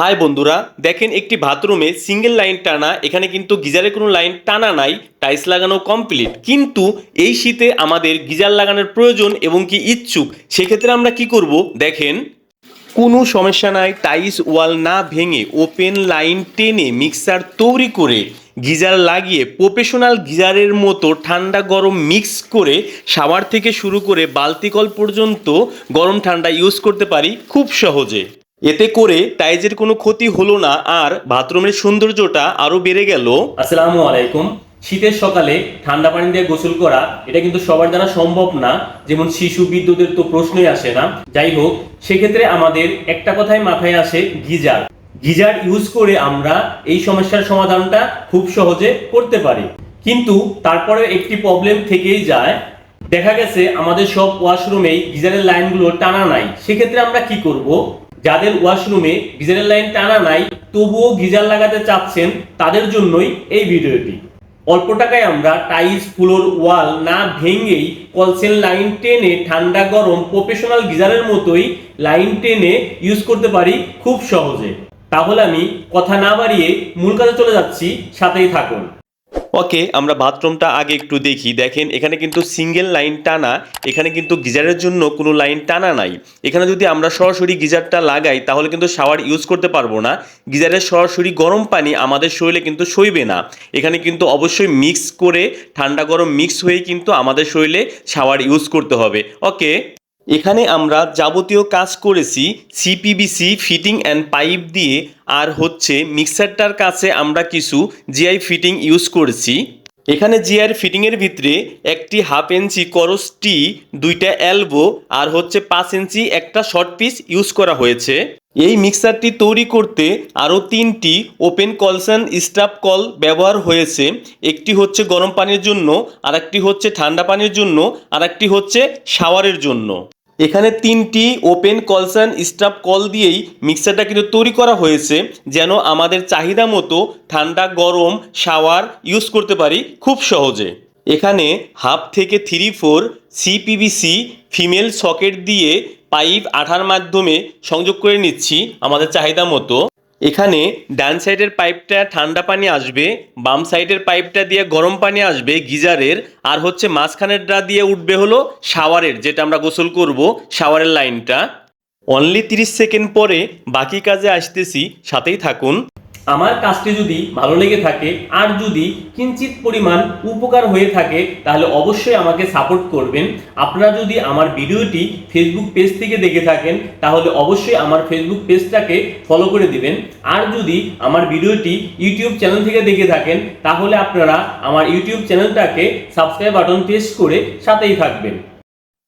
High বন্ধুরা, দেখেন একটি বাথরুমে সিঙ্গেল লাইন টানা, এখানে কিন্তু গিজারের কোনো লাইন টানা নাই টাইলস লাগানো কমপ্লিট কিন্তু এই শীতে আমাদের গিজার লাগানোর প্রয়োজন এবং কি ইচ্ছুক, সেক্ষেত্রে আমরা কি করব? দেখেন, কোনো সমস্যা নাই টাইলস ওয়াল না ভেঙে ওপেন লাইন টেনে মিক্সার তৈরি করে গিজার লাগিয়ে প্রফেশনাল গিজারের মতো ঠান্ডা গরম মিক্স করে শাওয়ার থেকে শুরু করে বালতি কল পর্যন্ত গরম ঠান্ডা ইউজ করতে পারি খুব সহজে। এতে করে টাইজের কোনো ক্ষতি হলো না, আর বাথরুমের সৌন্দর্যটা আরও বেড়ে গেল। আসসালামু আলাইকুম। শীতের সকালে ঠান্ডা পানি দিয়ে গোসল করা, এটা কিন্তু সবার দ্বারা সম্ভব না। যেমন শিশু বিদ্যুতের তো প্রশ্নই আসে না। যাই হোক, সেক্ষেত্রে আমাদের একটা কথাই মাথায় আসে, গিজার। গিজার ইউজ করে আমরা এই সমস্যার সমাধানটা খুব সহজে করতে পারি। কিন্তু তারপরে একটি প্রবলেম থেকেই যায়। দেখা গেছে, আমাদের সব ওয়াশরুমেই গিজারের লাইনগুলো টানা নাই। সেক্ষেত্রে আমরা কি করব? যাদের ওয়াশরুমে গিজারের লাইন টানা নাই, তবুও গিজার লাগাতে চাচ্ছেন তাদের জন্যই এই ভিডিওটি। অল্প টাকায় আমরা টাইলস, ফ্লোর ওয়াল না ভেঙেই কলসেল লাইন টেনে ঠান্ডা, গরম, প্রফেশনাল গিজারের মতোই লাইন টেনে ইউজ করতে পারি খুব সহজে। তাহলে আমি কথা না বাড়িয়ে মূল কাজে চলে যাচ্ছি, সাথেই থাকুন। ওকে আমরা বাথরুমটা আগে একটু দেখি। দেখেন, এখানে কিন্তু সিঙ্গেল লাইন টানা, এখানে কিন্তু গিজারের জন্য কোনো লাইন টানা নাই। এখানে যদি আমরা সরাসরি গিজারটা লাগাই, তাহলে কিন্তু শাওয়ার ইউজ করতে পারব না। গিজারের সরাসরি গরম পানি আমাদের শরীরে কিন্তু সইবে না। এখানে কিন্তু অবশ্যই মিক্স করে, ঠান্ডা গরম মিক্স হয়ে কিন্তু আমাদের শরীরে শাওয়ার ইউজ করতে হবে। ওকে এখানে আমরা যাবতীয় কাজ করেছি সিপিবিসি ফিটিং অ্যান্ড পাইপ দিয়ে, আর হচ্ছে মিক্সারটার কাছে আমরা কিছু জিআই ফিটিং ইউজ করেছি। এখানে জিআর ফিটিংয়ের ভিতরে একটি হাফ ইঞ্চি করস টি, দুইটা অ্যালবো আর হচ্ছে পাঁচ ইঞ্চি একটা শর্ট পিস ইউজ করা হয়েছে। এই মিক্সারটি তৈরি করতে আরও তিনটি ওপেন কলসান স্টাফ কল ব্যবহার হয়েছে। একটি হচ্ছে গরম পানির জন্য আর একটি হচ্ছে ঠান্ডা পানির জন্য আর একটি হচ্ছে শাওয়ারের জন্য। এখানে তিনটি ওপেন কলসান স্টাফ কল দিয়েই মিক্সারটা কিন্তু তৈরি করা হয়েছে, যেন আমাদের চাহিদা মতো ঠান্ডা, গরম শাওয়ার ইউজ করতে পারি খুব সহজে। এখানে হাফ থেকে three four CPVC female socket দিয়ে পাইপ আঠার মাধ্যমে সংযোগ করে নিচ্ছি আমাদের চাহিদা মতো। এখানে ডান সাইডের পাইপটা ঠান্ডা পানি আসবে, বাম সাইডের পাইপটা দিয়ে গরম পানি আসবে গিজারের, আর হচ্ছে মাঝখানের মাঝখানেরটা দিয়ে উঠবে হলো শাওয়ারের, যেটা আমরা গোসল করব শাওয়ারের লাইনটা। অনলি তিরিশ সেকেন্ড পরে বাকি কাজে আসতেছি, সাথেই থাকুন। আমার কাজটি যদি ভালো লেগে থাকে, আর যদি কিঞ্চিত পরিমাণ উপকার হয়ে থাকে, তাহলে অবশ্যই আমাকে সাপোর্ট করবেন। আপনারা যদি আমার ভিডিওটি ফেসবুক পেজ থেকে দেখে থাকেন, তাহলে অবশ্যই আমার ফেসবুক পেজটাকে ফলো করে দিবেন। আর যদি আমার ভিডিওটি ইউটিউব চ্যানেল থেকে দেখে থাকেন, তাহলে আপনারা আমার ইউটিউব চ্যানেলটাকে সাবস্ক্রাইব বাটন প্রেস করে সাথেই থাকবেন।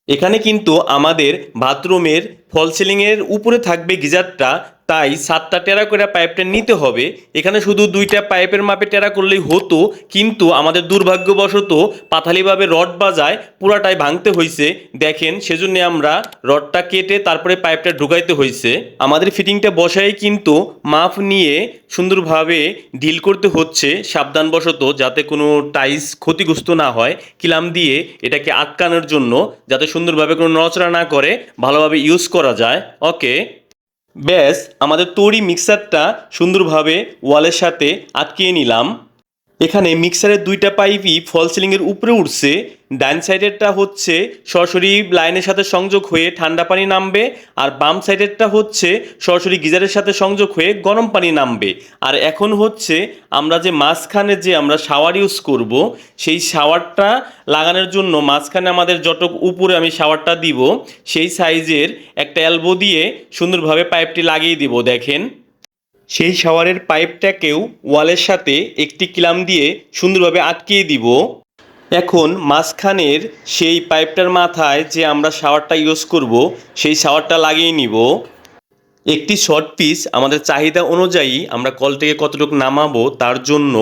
এখানে কিন্তু আমাদের বাথরুমের ফল সিলিংয়ের উপরে থাকবে গিজারটা, তাই সাতটা টেরা করে পাইপটা নিতে হবে। এখানে শুধু দুইটা পাইপের মাপে টেরা করলেই হতো, কিন্তু আমাদের দুর্ভাগ্যবশত পাথালিভাবে রড বাজায় পুরাটাই ভাঙতে হয়েছে দেখেন, সেজন্য আমরা রডটা কেটে তারপরে পাইপটা ঢুকাইতে হয়েছে আমাদের ফিটিংটা বসাই কিন্তু মাপ নিয়ে সুন্দরভাবে ডিল করতে হচ্ছে সাবধানবশত, যাতে কোনো টাইস ক্ষতিগ্রস্ত না হয়, কিলাম দিয়ে এটাকে আটকানোর জন্য, যাতে সুন্দরভাবে কোনো নড়াচড়া না করে, ভালোভাবে ইউজ করা যায়। ওকে ব্যাস আমাদের তৈরি মিক্সারটা সুন্দরভাবে ওয়ালের সাথে আটকিয়ে নিলাম। এখানে মিক্সারের দুইটা পাইপই ফল সিলিংয়ের উপরে উঠছে। ডান সাইডেরটা হচ্ছে সরাসরি লাইনের সাথে সংযোগ হয়ে ঠান্ডা পানি নামবে আর বাম সাইডেরটা হচ্ছে সরাসরি গিজারের সাথে সংযোগ হয়ে গরম পানি নামবে। আর এখন হচ্ছে আমরা যে মাঝখানে যে আমরা শাওয়ার ইউজ করব, সেই শাওয়ারটা লাগানোর জন্য মাঝখানে আমাদের যতক উপরে আমি শাওয়ারটা দিব, সেই সাইজের একটা অ্যালবো দিয়ে সুন্দরভাবে পাইপটি লাগিয়ে দিব, দেখেন। সেই শাওয়ারের পাইপটাকেও ওয়ালের সাথে একটি ক্লাম দিয়ে সুন্দরভাবে আটকিয়ে দিব। এখন মাঝখানের সেই পাইপটার মাথায় যে আমরা শাওয়ারটা ইউজ করব, সেই শাওয়ারটা লাগিয়ে নিব। একটি শর্ট পিস আমাদের চাহিদা অনুযায়ী আমরা কলটাকে কতটুকু নামাবো তার জন্য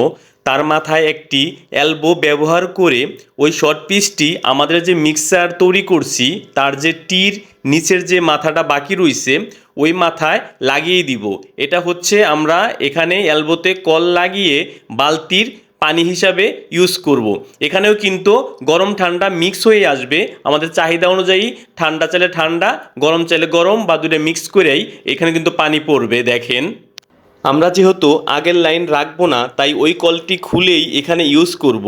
তার মাথায় একটি অ্যালবো ব্যবহার করে ওই শর্ট পিসটি আমাদের যে মিক্সার তৈরি করছি, তার যে টির নিচের যে মাথাটা বাকি রয়েছে ওই মাথায় লাগিয়ে দিব। এটা হচ্ছে আমরা এখানে অ্যালবোতে কল লাগিয়ে বালতির পানি হিসাবে ইউজ করব। এখানেও কিন্তু গরম ঠান্ডা মিক্স হয়ে আসবে। আমাদের চাহিদা অনুযায়ী ঠান্ডা চাইলে ঠান্ডা, গরম চাইলে গরম, বা দুটো মিক্স করেই এখানে কিন্তু পানি পড়বে, দেখেন। আমরা যেহেতু আগের লাইন রাখব না, তাই ওই কলটি খুলেই এখানে ইউজ করব।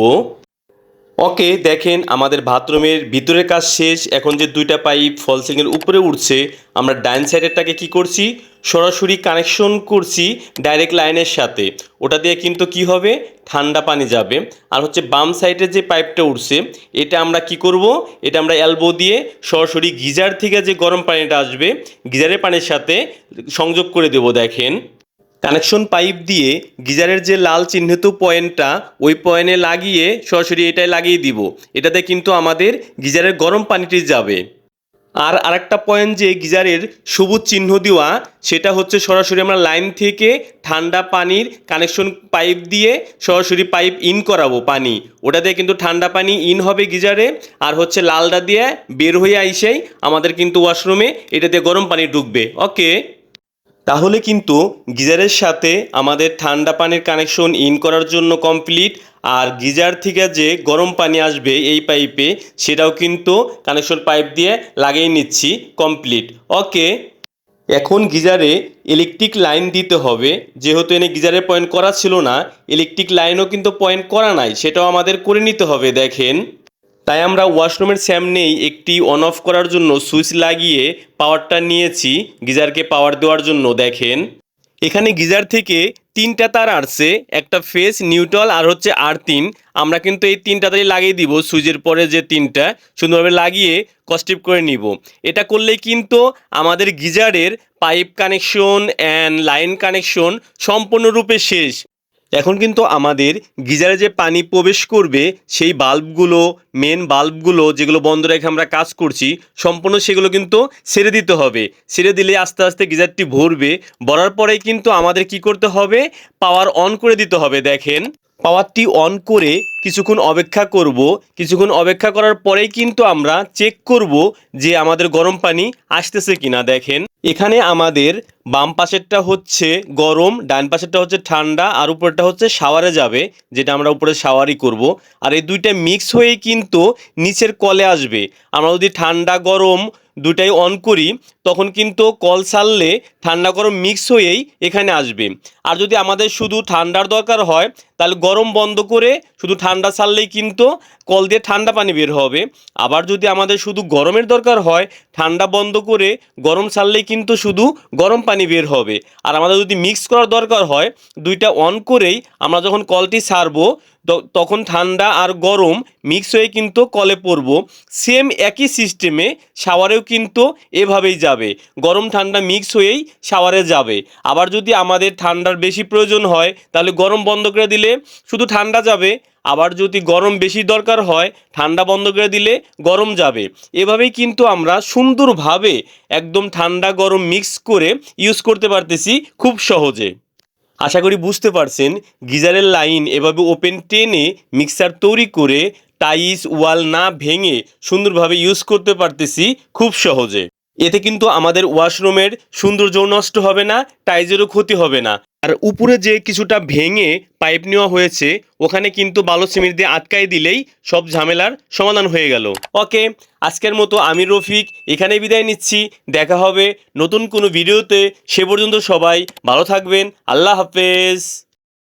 ওকে, দেখেন আমাদের বাথরুমের ভিতরের কাজ শেষ। এখন যে দুইটা পাইপ ফলসিংয়ের উপরে উঠছে, আমরা ডাইন সাইডেরটাকে কি করছি? সরাসরি কানেকশন করছি ডাইরেক্ট লাইনের সাথে। ওটা দিয়ে কিন্তু কি হবে? ঠান্ডা পানি যাবে। আর হচ্ছে বাম সাইডে যে পাইপটা উঠছে, এটা আমরা কি করব? এটা আমরা অ্যালবো দিয়ে সরাসরি গিজার থেকে যে গরম পানিটা আসবে, গিজারের পানির সাথে সংযোগ করে দেব, দেখেন। কানেকশন পাইপ দিয়ে গিজারের যে লাল চিহ্নিত পয়েন্টটা, ওই পয়েন্টে লাগিয়ে সরাসরি এটাই লাগিয়ে দিব। এটাতে কিন্তু আমাদের গিজারের গরম পানিটি যাবে। আর আরেকটা পয়েন্ট যে গিজারের সবুজ চিহ্ন দেওয়া, সেটা হচ্ছে সরাসরি আমরা লাইন থেকে ঠান্ডা পানির কানেকশন পাইপ দিয়ে সরাসরি পাইপ ইন করাবো পানি। ওটা দিয়ে কিন্তু ঠান্ডা পানি ইন হবে গিজারে, আর হচ্ছে লালটা দিয়ে বের হয়ে আইসেই আমাদের কিন্তু ওয়াশরুমে এটা দিয়ে গরম পানি ঢুকবে। ওকে? তাহলে কিন্তু গিজারের সাথে আমাদের ঠান্ডা পানির কানেকশন ইন করার জন্য কমপ্লিট, আর গিজার থেকে যে গরম পানি আসবে এই পাইপে, সেটাও কিন্তু কানেকশন পাইপ দিয়ে লাগিয়ে নিচ্ছি কমপ্লিট। ওকে, এখন গিজারে ইলেকট্রিক লাইন দিতে হবে। যেহেতু এনে গিজারের পয়েন্ট করা ছিল না ইলেকট্রিক লাইনও কিন্তু পয়েন্ট করা নাই, সেটাও আমাদের করে নিতে হবে, দেখেন। তাই আমরা ওয়াশরুমের সামনেই একটি অন অফ করার জন্য সুইচ লাগিয়ে পাওয়ারটা নিয়েছি। গিজারকে পাওয়ার দেওয়ার জন্য, দেখেন। এখানে গিজার থেকে তিনটা তার আসছে, একটা ফেস নিউট্রাল আর হচ্ছে আর তিন। আমরা কিন্তু এই তিনটা তারই লাগিয়ে দিব, সুইচের পরে যে তিনটা, সুন্দরভাবে লাগিয়ে কস্টিপ করে নিব। এটা করলে কিন্তু আমাদের গিজারের pipe connection and line connection সম্পূর্ণরূপে শেষ। এখন কিন্তু আমাদের গিজারে যে পানি প্রবেশ করবে, সেই বাল্বগুলো মেন বাল্বগুলো যেগুলো বন্ধ রেখে আমরা কাজ করছি, সম্পূর্ণ সেগুলো কিন্তু ছেড়ে দিতে হবে। ছেড়ে দিলে আস্তে আস্তে গিজারটি ভরবে। ভরার পরেই কিন্তু আমাদের কি করতে হবে? পাওয়ার অন করে দিতে হবে, দেখেন। পাওয়ারটি অন করে কিছুক্ষণ অপেক্ষা করব। কিছুক্ষণ অপেক্ষা করার পরেই কিন্তু আমরা চেক করব যে আমাদের গরম পানি আসতেছে কিনা, দেখেন। এখানে আমাদের বাম পাশেরটা হচ্ছে গরম, ডান পাশেরটা হচ্ছে ঠান্ডা, আর উপরেরটা হচ্ছে শাওয়ারে যাবে, যেটা আমরা উপরে শাওয়ারই করব। আর এই দুইটা মিক্স হয়েই কিন্তু নিচের কলে আসবে। আমরা যদি ঠান্ডা, গরম দুটাই অন করি, তখন কিন্তু কল সারলে ঠান্ডা গরম মিক্স হয়েই এখানে আসবে। আর যদি আমাদের শুধু ঠান্ডার দরকার হয়, তাহলে গরম বন্ধ করে শুধু ঠান্ডা সারলেই কিন্তু কল দিয়ে ঠান্ডা পানি বের হবে। আবার যদি আমাদের শুধু গরমের দরকার হয়, ঠান্ডা বন্ধ করে গরম সারলেই কিন্তু শুধু গরম পানি বের হবে। আর আমাদের যদি মিক্স করার দরকার হয়, দুইটা অন করেই আমরা যখন কলটি ত- তখন ঠান্ডা আর গরম মিক্স হয়ে কিন্তু কলে পড়ব সেম একই সিস্টেমে শাওয়ারেও কিন্তু এভাবেই যাবে। গরম ঠান্ডা মিক্স হয়েই শাওয়ারে যাবে। আবার যদি আমাদের ঠান্ডার বেশি প্রয়োজন হয়, তাহলে গরম বন্ধ করে দিলে শুধু ঠান্ডা যাবে। আবার যদি গরম বেশি দরকার হয়, ঠান্ডা বন্ধ করে দিলে গরম যাবে। এভাবেই কিন্তু আমরা সুন্দরভাবে একদম ঠান্ডা গরম মিক্স করে ইউজ করতে পারতেছি খুব সহজে। আশা করি বুঝতে পারছেন, গিজারের লাইন এভাবে ওপেন টেনে মিক্সার তৈরি করে টাইস, ওয়াল না ভেঙে সুন্দরভাবে ইউজ করতে পারতেছি খুব সহজে। এতে কিন্তু আমাদের ওয়াশরুমের সৌন্দর্য নষ্ট হবে না টাইজেরও ক্ষতি হবে না। আর উপরে যে কিছুটা ভেঙে পাইপ নেওয়া হয়েছে, ওখানে কিন্তু বালো সিমেন্ট দিয়ে আটকাই দিলেই সব ঝামেলার সমাধান হয়ে গেল। ওকে, আজকের মতো আমি রফিক এখানে বিদায় নিচ্ছি। দেখা হবে নতুন কোনো ভিডিওতে। সে পর্যন্ত সবাই ভালো থাকবেন। আল্লাহ হাফেজ।